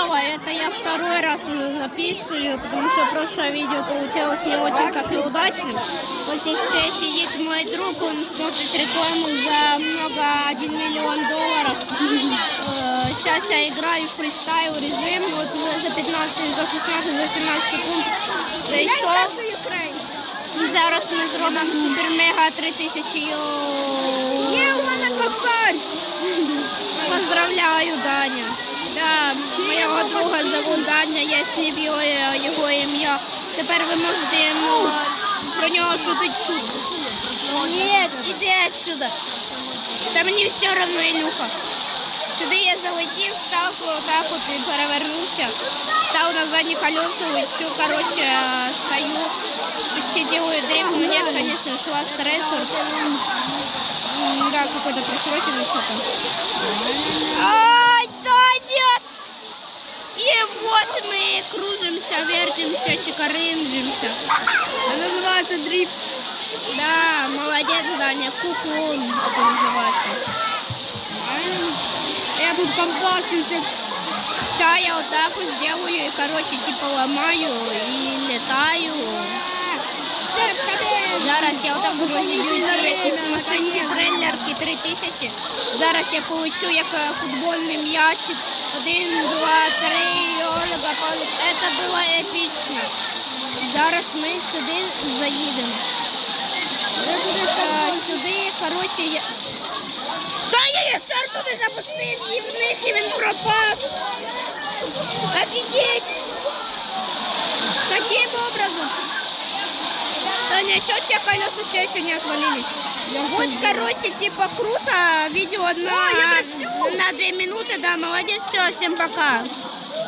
Вова, это я второй раз уже записываю, потому что прошлое видео получилось не очень как и удачным. Вот здесь э, сидит мой друг, он смотрит рекламу за много, 1 миллион долларов. Э, Сейчас я играю в фристайл режим, вот уже за 15, за 16, за 17 секунд зайшов. І зараз ми зробимо супер-мега 3000 йоу. Є у мене косарь! Поздравляю, Даня. Да, моєго Даня, я слів його, ім'я. Тепер ви можете йому е, про нього шутити шутку. Ні, іди отсюда. Та мені все одно, Ілюха. Сюди я залетів, став отак от і перевернувся. Став на задні колеса, лечу, короче, е, стою. Почти делаю дрейф. У меня, конечно, шла стрессор. М, Да, какой-то просроченный что-то. Ай, да нет! И вот мы кружимся, вертимся, чекарынжимся. Це називається дріфт. Да, молодец, Даня, куклун это называется. Я тут компасився. Сейчас я вот так вот сделаю и, короче, типа ломаю и летаю. Зараз я отак розіб'ю ці якісь машинки, трилерки 3000. Зараз я получу як е, футбольний м'ячик. Один, два, три, Зараз ми сюди заїдемо. Е, Сюди, коротше, я... Та я шар туди запустив і в них і він пропав. Офігеть! Таким образом. Таня, что у тебя колеса все еще не отвалились? Вот, короче, типа круто. Видео на, О, на две минуты, да, молодец, все, всем пока.